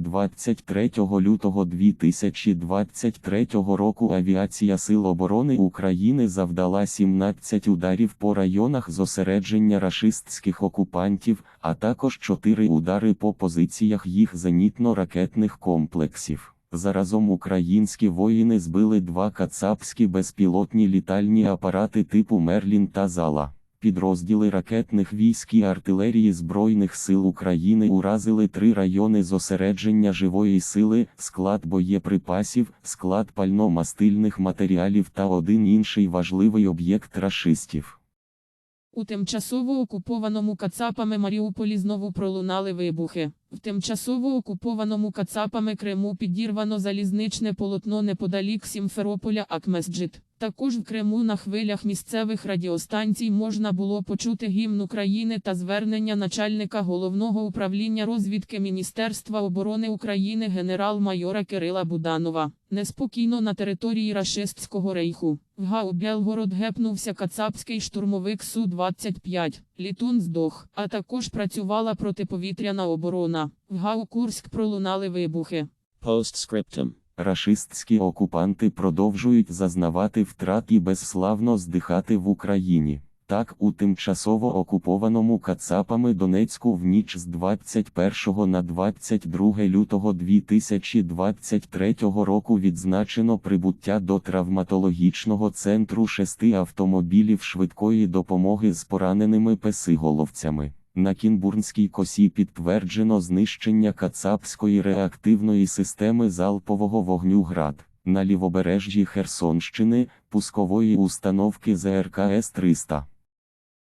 23 лютого 2023 року Авіація Сил оборони України завдала 17 ударів по районах зосередження рашистських окупантів, а також 4 удари по позиціях їх зенітно-ракетних комплексів. Заразом українські воїни збили два кацапські безпілотні літальні апарати типу Мерлін та Зала. Підрозділи ракетних військ і артилерії Збройних сил України уразили три райони зосередження живої сили, склад боєприпасів, склад пально-мастильних матеріалів та один інший важливий об'єкт рашистів. У тимчасово окупованому Кацапами Маріуполі знову пролунали вибухи. В тимчасово окупованому Кацапами Криму підірвано залізничне полотно неподалік Сімферополя Акмесджит. Також в Криму на хвилях місцевих радіостанцій можна було почути гімн України та звернення начальника головного управління розвідки Міністерства оборони України генерал-майора Кирила Буданова. Неспокійно на території рашистського рейху. В Гау Белгород гепнувся кацапський штурмовик Су-25. Літун здох, а також працювала протиповітряна оборона. В Гау Курськ пролунали вибухи. Postscriptum. Рашистські окупанти продовжують зазнавати втрат і безславно здихати в Україні. Так, у тимчасово окупованому Кацапами Донецьку в ніч з 21 на 22 лютого 2023 року відзначено прибуття до травматологічного центру шести автомобілів швидкої допомоги з пораненими песиголовцями. На Кінбурнській косі підтверджено знищення Кацапської реактивної системи залпового вогню ГРАД. На лівобережжі Херсонщини пускової установки ЗРК С-300.